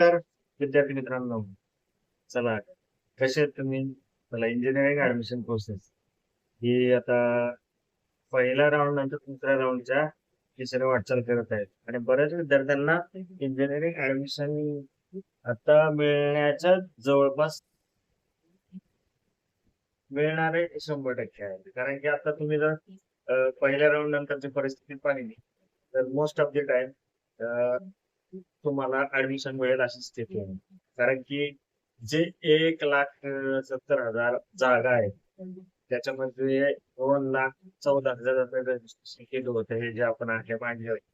तर विद्यार्थी मित्रांनो चला कसे तुम्ही? मला इंजिनिअरिंग ऍडमिशन प्रोसेस ही आता पहिल्या राऊंड नंतर दुसऱ्या राऊंडच्या तिसऱ्या वाटचाल करत आहेत. आणि बऱ्याच विद्यार्थ्यांना इंजिनिअरिंग ऍडमिशन आता मिळण्याच्या जवळपास मिळणारे शंभर टक्के आहे कारण की आता तुम्ही जर पहिल्या राऊंड नंतरची परिस्थिती पाहिली तर मोस्ट ऑफ द टाइम तुम्हाला ऍडमिशन मिळेल अशी स्थिती आहे कारण की जे एक लाख सत्तर हजार जागा आहेत त्याच्यामध्ये दोन लाख चौदा हजार रजिस्ट्रेशन केलं होतं हे जे आपण आहे मांडले होते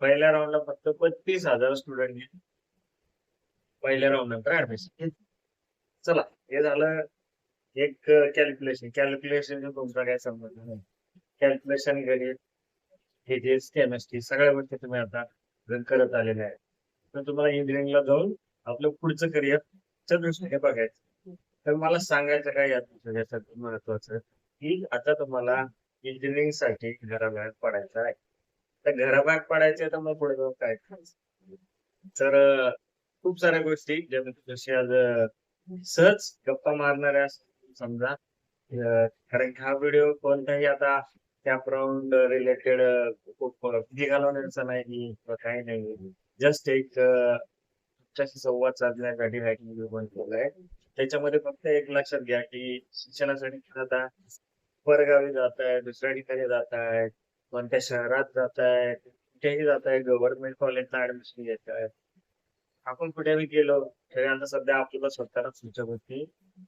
पहिल्या राऊंडला फक्त बत्तीस हजार स्टुडंट पहिल्या राऊंड नंतर ऍडमिशन चला हे झालं एक कॅल्क्युलेशन कॅल्क्युलेशन तुमचा काय संबंध नाही. कॅल्क्युलेशन गणित हे जे केमिस्ट्री सगळ्या गोष्टी तुम्ही आता करत आलेले आहेत. तर तुम्हाला इंजिनिअरिंगला जाऊन आपलं पुढचं करिअरच्या दृष्टीने बघायचं तर मला सांगायचं काय यात महत्वाचं की आता तुम्हाला इंजिनिअरिंगसाठी घराबाहेर पडायचं आहे. तर घराबाहेर पडायचं तर मग पुढे जाऊन काय तर खूप साऱ्या गोष्टी ज्या जशी आज सहज गप्पा मारणाऱ्या समजा कारण हा व्हिडिओ कोणताही आता कॅप रिलेटेड खूप विधी घालवण्याचं नाही किंवा काही नाही. जस्ट एक तुमच्याशी संवाद साधण्यासाठी हा व्हिडिओ आहे. त्याच्यामध्ये फक्त एक लक्षात घ्या की शिक्षणासाठी आता परगावी जात आहे दुसऱ्या ठिकाणी जात आहे कोणत्या शहरात जात आहे कुठेही जात आहे गव्हर्नमेंट कॉलेजला ऍडमिशन घेत आहे आपण कुठेही गेलो तरी आता सध्या आपल्याला स्वतःला तुमच्या गोष्टी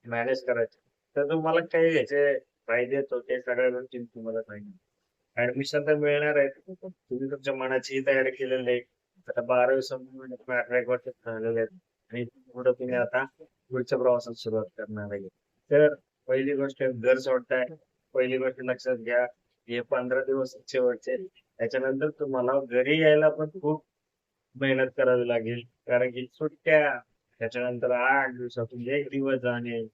मॅनेज करायच्या तर तुम्हाला काही याचे फायदे तोटे सगळ्या गोष्टी तुम्हाला नाही ऍडमिशन तर मिळणार आहे. तुम्ही तुमच्या मनाची तयारी केलेली आहे. आता बारावी संपूर्ण म्हणजे एक वर्ष झालेले आहेत. आणि पुढे तुम्ही आता पुढच्या प्रवासात सुरुवात करणार आहे. तर पहिली गोष्ट घर सोडताय. पहिली गोष्ट लक्षात घ्या. हे पंधरा दिवस शेवटचे त्याच्यानंतर तुम्हाला घरी यायला पण खूप मेहनत करावी लागेल. कारण की सुट्ट्या. त्याच्यानंतर आठ दिवसातून एक दिवस जाणे.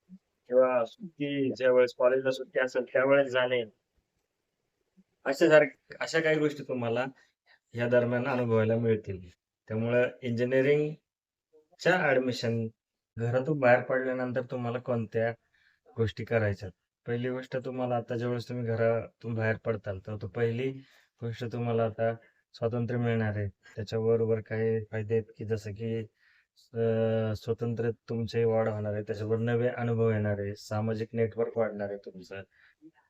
किंवा सुट्टी ज्यावेळेस कॉलेजला सुट्टी असेल त्यावेळेस जाणे अशा सारख्या अशा काही गोष्टी तुम्हाला या दरम्यान अनुभवायला मिळतील. त्यामुळे इंजिनिअरिंगच्या ऍडमिशन घरातून बाहेर पडल्यानंतर तुम्हाला कोणत्या गोष्टी करायच्यात? पहिली गोष्ट तुम्हाला आता ज्यावेळेस तुम्ही घरातून बाहेर पडताल तर तो पहिली गोष्ट तुम्हाला आता स्वातंत्र्य मिळणार आहे. त्याच्याबरोबर काही फायदे आहेत की जसं की स्वतंत्र तुमची वाढ होणार आहे त्याच्याबरोबर नवे अनुभव येणार आहे सामाजिक नेटवर्क वाढणार आहे तुमचं.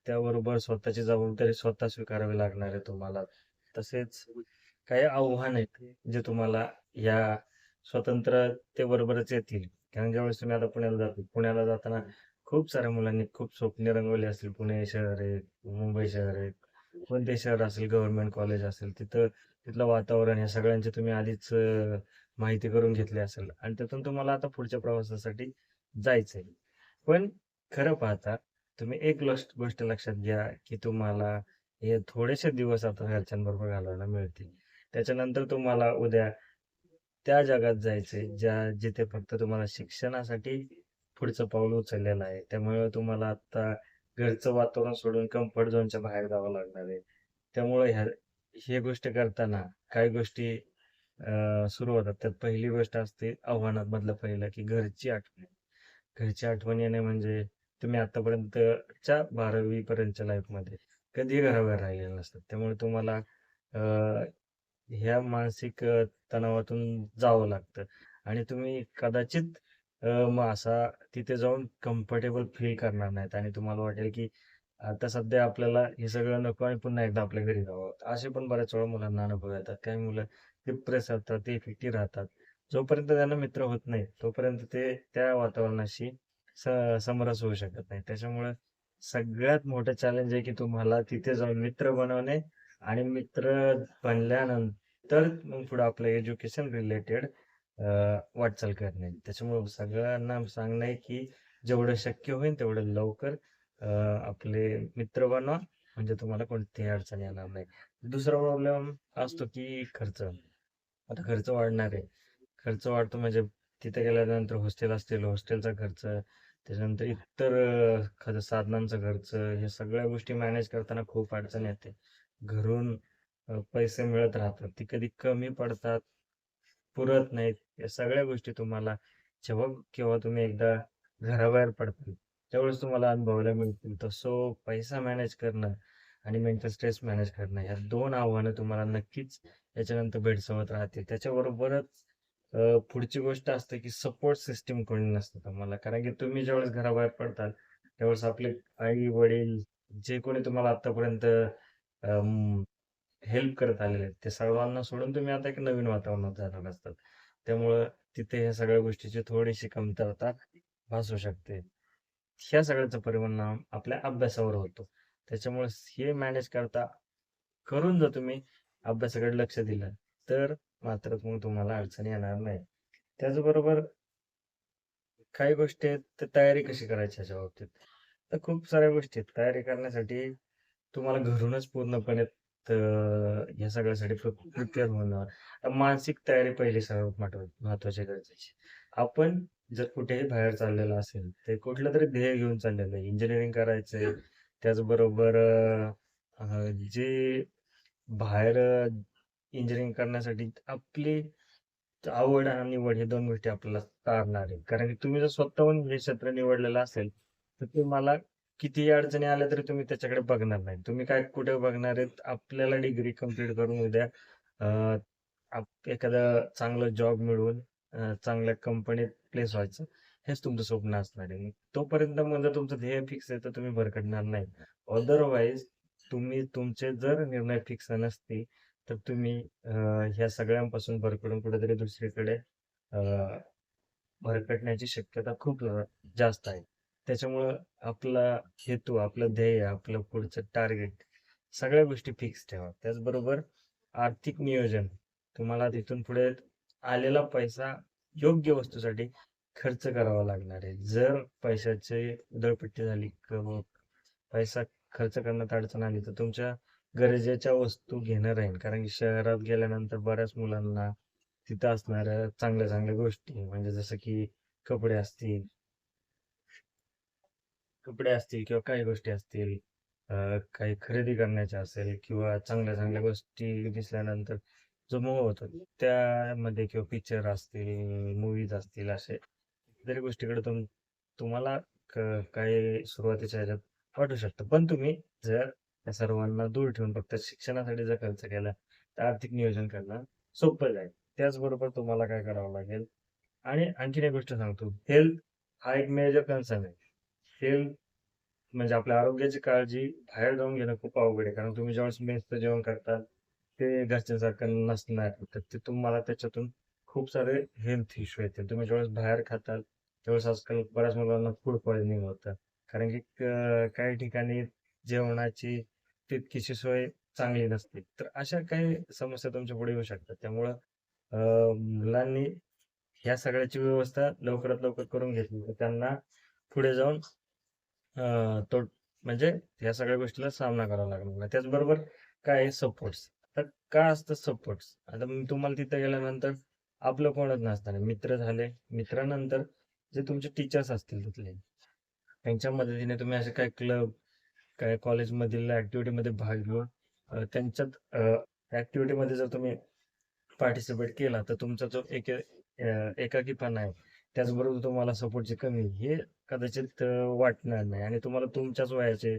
त्याबरोबर स्वतःची जबाबदारी स्वतः स्वीकारावी लागणार आहे तुम्हाला. तसेच काही आव्हान आहेत जे तुम्हाला या स्वतंत्र त्या बरोबरच येतील. कारण ज्यावेळेस तुम्ही आता पुण्याला जातो पुण्याला जाताना खूप साऱ्या मुलांनी खूप स्वप्ने रंगवली असतील. पुणे शहर आहे मुंबई शहर आहे कोणते शहर असेल गव्हर्नमेंट कॉलेज असेल तिथं तिथलं वातावरण या सगळ्यांचे तुम्ही आधीच माहिती करून घेतली असेल आणि त्यातून तुम्हाला आता पुढच्या प्रवासासाठी जायचंय. पण खरं पाहता तुम्ही एक गोष्ट गोष्ट लक्षात घ्या की तुम्हाला हे थोडेसे दिवस आता घरच्यांबरोबर घालवायला मिळतील. त्याच्यानंतर तुम्हाला उद्या त्या जगात जायचंय ज्या जिथे फक्त तुम्हाला शिक्षणासाठी पुढचं पाऊल उचललेलं आहे. त्यामुळे तुम्हाला आता घरचं वातावरण सोडून कम्फर्ट झोनच्या बाहेर जावं लागणार आहे. त्यामुळे ह्या हे गोष्ट करताना काही गोष्टी सुरू होतात त्यात पहिली गोष्ट असते आव्हानात मधलं पहिलं की घरची आठवण. घरची आठवण येणे म्हणजे तुम्ही आतापर्यंतच्या बारावी पर्यंतच्या लाईफमध्ये कधी घराबाहेर राहिलेले नसतात. त्यामुळे तुम्हाला ह्या मानसिक तणावातून जावं लागतं. आणि तुम्ही कदाचित मग असा तिथे जाऊन कम्फर्टेबल फील करणार नाहीत आणि तुम्हाला वाटेल की आता सध्या आपल्याला हे सगळं नको आणि पुन्हा एकदा आपल्या घरी जावं. असे पण बऱ्याच वेळा मुलांना अनुभव येतात. काही मुलं डिप्रेस राहतात ते फिटी राहतात. जोपर्यंत त्यांना मित्र होत नाही तोपर्यंत ते त्या वातावरणाशी समरस होऊ शकत नाही. त्याच्यामुळे सगळ्यात मोठं चॅलेंज आहे की तुम्हाला तिथे जाऊन मित्र बनवणे आणि मित्र बनल्यानंतर मग पुढे आपलं एज्युकेशन रिलेटेड वाटचाल करणे. त्याच्यामुळे सगळ्यांना सांगणं आहे की जेवढं शक्य होईल तेवढं लवकर आपले मित्र बनवा. म्हणजे तुम्हाला कोणतीही अडचण येणार नाही. दुसरा प्रॉब्लेम असतो की खर्च. आता खर्च वाढणार आहे खर्च वाढतो म्हणजे तिथे गेल्यानंतर हॉस्टेल असतील हॉस्टेलचा खर्च त्याच्यानंतर इतर साधनांचा खर्च हे सगळ्या गोष्टी मॅनेज करताना खूप अडचण येते घरून पैसे मिळत राहतात ती कधी कमी पडतात पुरत नाहीत. या सगळ्या गोष्टी तुम्हाला जेव्हा केव्हा तुम्ही एकदा घराबाहेर पडताल, त्यावेळेस तुम्हाला अनुभवायला मिळतील. तसो पैसा मॅनेज करणं आणि मेंटल स्ट्रेस मॅनेज करणं ह्या दोन आव्हानं तुम्हाला नक्कीच याच्यानंतर भेडसवत राहतील. त्याच्याबरोबरच पुढची गोष्ट असते की सपोर्ट सिस्टम कोणी नसतं तुम्हाला. कारण की तुम्ही ज्यावेळेस घराबाहेर पडताल, त्यावेळेस आपले आई-वडील जे कोणी तुम्हाला आतापर्यंत हेल्प करत आलेले आहेत, ते सर्वांना सोडून तुम्ही आता एक नवीन वातावरणात जाणार असतात. त्यामुळं तिथे ह्या सगळ्या गोष्टीची थोडीशी कमतरता भासू शकते. ह्या सगळ्याचा परिणाम आपल्या अभ्यासावर होतो. त्याच्यामुळे हे मॅनेज करता करून जर तुम्ही अभ्यासाकडे लक्ष दिलं, तर मात्र मग तुम्हाला अडचणी येणार नाही. त्याचबरोबर काही गोष्टी आहेत, तर तयारी कशी करायची याच्या बाबतीत. तर खूप साऱ्या गोष्टी आहेत. तयारी करण्यासाठी तुम्हाला घरूनच पूर्णपणे ह्या सगळ्यासाठी प्रिपेअर होणार मानसिक तयारी पहिली सर्वात महत्त्व गरजेची. आपण जर कुठेही बाहेर चाललेलं असेल, तर कुठलं तरी ध्येय घेऊन चाललेलं आहे. इंजिनिअरिंग करायचंय. त्याचबरोबर जे बाहेर इंजिनिअरिंग करण्यासाठी आपली आवड आणि निवड हे दोन गोष्टी आपल्याला तारणार आहे. कारण की तुम्ही जर स्वतःहून हे क्षेत्र निवडलेलं असेल, तर तुम्हाला कितीही अडचणी आल्या तरी तुम्ही त्याच्याकडे बघणार नाही. तुम्ही काय कुठे बघणार आहेत, आपल्याला डिग्री कंप्लीट करून उद्या एखादा चांगला जॉब मिळवून चांगल्या कंपनीत प्लेस व्हायचं, हेच तुमचं स्वप्न असणार आहे. तोपर्यंत मग जर तुमचं ध्येय फिक्स आहे, तर तुम्ही भरकटणार नाही. अदरवाईज तुम्ही तुमचे जर निर्णय फिक्स नसतील, तर तुम्ही ह्या सगळ्यांपासून भरकटून कुठेतरी दुसरीकडे भरकटण्याची शक्यता खूप जास्त आहे. त्याच्यामुळं आपला हेतू, आपलं ध्येय, आपलं पुढचं टार्गेट सगळ्या गोष्टी फिक्स ठेवा. त्याचबरोबर आर्थिक नियोजन. तुम्हाला तिथून पुढे आलेला पैसा योग्य वस्तूसाठी खर्च करावा लागणार आहे. जर पैशाची उधळपट्टी झाली किंवा पैसा खर्च करण्यात अडचण आली, तर तुमच्या गरजेच्या वस्तू घेणं राहील. कारण की शहरात गेल्यानंतर बऱ्याच मुलांना तिथं असणाऱ्या चांगल्या-चांगल्या गोष्टी म्हणजे जसं की कपडे असतील कपडे असतील किंवा काही गोष्टी असतील, काही खरेदी करण्याच्या असेल किंवा चांगल्या-चांगल्या गोष्टी दिसल्यानंतर जो मोह होतो, त्यामध्ये किंवा पिक्चर असतील, मूवीज असतील, असे जरी गोष्टीकडे तुम तुम्हाला काही सुरुवातीच्या ह्याच्यात वाटू शकतं. पण तुम्ही जर त्या सर्वांना दूर ठेवून फक्त शिक्षणासाठी जर खर्च केला, तर आर्थिक नियोजन करणं सोपं जाईल. त्याचबरोबर तुम्हाला काय करावं लागेल आणि आणखीन एक गोष्ट सांगतो, हेल्थ हा एक मेजर कन्सर्न आहे. हेल्थ म्हणजे आपल्या आरोग्याची काळजी बाहेर जाऊन घेणं खूप अवघड आहे. कारण तुम्ही ज्यावेळेस मेसचं जेवण करता, ते घरच्यांसारखं नसणार. तर ते तुम्हाला त्याच्यातून खूप सारे हेल्थ इश्यू येतील. तुम्ही ज्यावेळेस बाहेर खाताल, त्यावेळेस आजकाल बऱ्याच मुलांना फूड पॉइझनिंग होतं. कारण की काही ठिकाणी जेवणाची तितकीशी सोय चांगली नसते. तर अशा काही समस्या तुमच्यापुढे येऊ शकतात. त्यामुळं मुलांनी ह्या सगळ्याची व्यवस्था लवकरात लवकर करून घेतली, तर त्यांना पुढे जाऊन तो म्हणजे या सगळ्या गोष्टीला सामना करावा लागणार नाही. त्याचबरोबर काय आहे सपोर्ट्स. तर का असतं सपोर्ट्स? आता तुम्हाला तिथे गेल्यानंतर आपलं कोणच नसणार मित्र झाले, मित्रानंतर जे तुमचे टीचर्स असतील तिथले, त्यांच्या मदतीने तुम्ही असे काही क्लब, काय कॉलेजमधील ऍक्टिव्हिटीमध्ये भाग घेऊन त्यांच्यात ऍक्टिव्हिटीमध्ये जर तुम्ही पार्टिसिपेट केला, तर तुमचा जो एक एकाकीपणा आहे, त्याचबरोबर तुम्हाला सपोर्टची कमी हे कदाचित वाटणार नाही. आणि तुम्हाला तुमच्याच वयाचे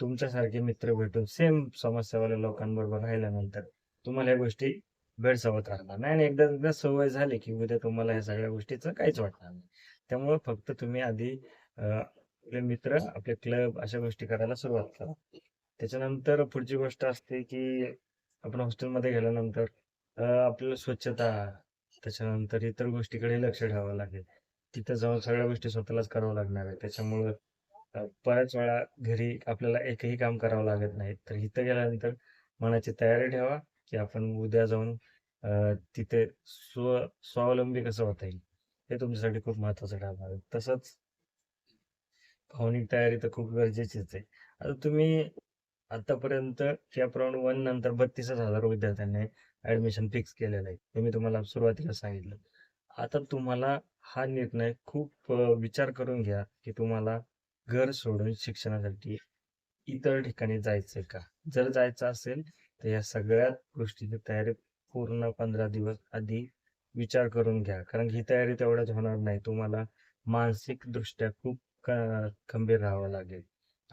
तुमच्यासारखे मित्र भेटून सेम समस्यावाल्या लोकांबरोबर राहिल्यानंतर तुम्हाला या गोष्टी भेडसावत राहणार नाही आणि एकदा एकदा सवय झाली, की उद्या तुम्हाला ह्या सगळ्या गोष्टीचं काहीच वाटणार नाही. त्यामुळे फक्त तुम्ही आधी आपले मित्र, आपले क्लब अशा गोष्टी करायला सुरुवात करा. त्याच्यानंतर पुढची गोष्ट असते, की आपण हॉस्टेलमध्ये गेल्यानंतर आपल्याला स्वच्छता, त्याच्यानंतर इतर गोष्टीकडे लक्ष ठेवावं लागेल. तिथं जाऊन सगळ्या गोष्टी स्वतःलाच करावं लागणार आहे. त्याच्यामुळं बऱ्याच वेळा घरी आपल्याला एकही काम करावं लागत नाही. तर इथं गेल्यानंतर मनाची तयारी ठेवा, की आपण उद्या जाऊन तिथे स्व स्वावलंबी कसं होता येईल, हे तुमच्यासाठी खूप महत्वाचं ठरणार आहे. तसंच भावनिक तयारी तर खूप गरजेचीच आहे. आता तुम्ही आतापर्यंत कॅप राउंड 1 नंतर 32,000 विद्यार्थ्यांनी ऍडमिशन फिक्स केलेलं आहे. हे मी तुम्हाला सुरुवातीला सांगितलं. आता तुम्हाला हा निर्णय खूप विचार करून घ्या, की तुम्हाला घर सोडून शिक्षणासाठी इतर ठिकाणी जायचंय का? जर जायचं असेल, तर या सगळ्या गोष्टीची तयारी पूर्ण 15 दिवस आधी विचार करून घ्या. कारण ही तयारी तेवढ्याच होणार नाही. तुम्हाला मानसिक दृष्ट्या खूप खंबीर राहावं लागेल.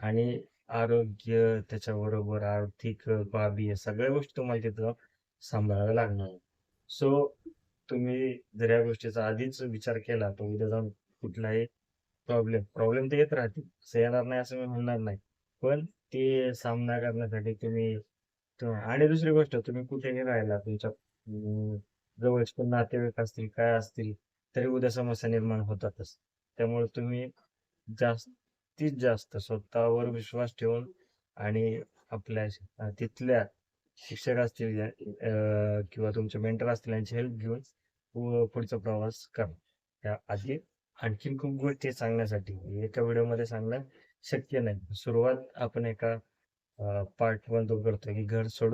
आणि आरोग्य त्याच्याबरोबर आर्थिक बाबी या सगळ्या गोष्टी तुम्हाला तिथं सांभाळाव्या लागणार. सो तुम्ही जर या गोष्टीचा आधीच विचार केला तर उद्या जाऊन कुठलाही प्रॉब्लेम प्रॉब्लेम तर येत राहतील. असं येणार नाही असं मी म्हणणार नाही. पण ते सामना करण्यासाठी तुम्ही आणि दुसरी गोष्ट तुम्ही कुठेही राहिला तुमच्या अं, जवळचे पण नातेवाईक असतील काय असतील तरी उद्या समस्या निर्माण होतातच. त्यामुळे तुम्ही जास्तीत जास्त स्वतःवर विश्वास ठेवून आणि आपल्या अं, तिथल्या शिक्षक असतील या- अं, किंवा तुमचे मेंटर असतील यांची हेल्प घेऊन पु- पुढचा प्रवास करा. त्या आधी आणखीन खूप गोष्टी सांगण्यासाठी एका व्हिडिओमध्ये सांगणं शक्य नाही. सुरुवात आपण एका पार्ट वन तो करतोय की घर सोडून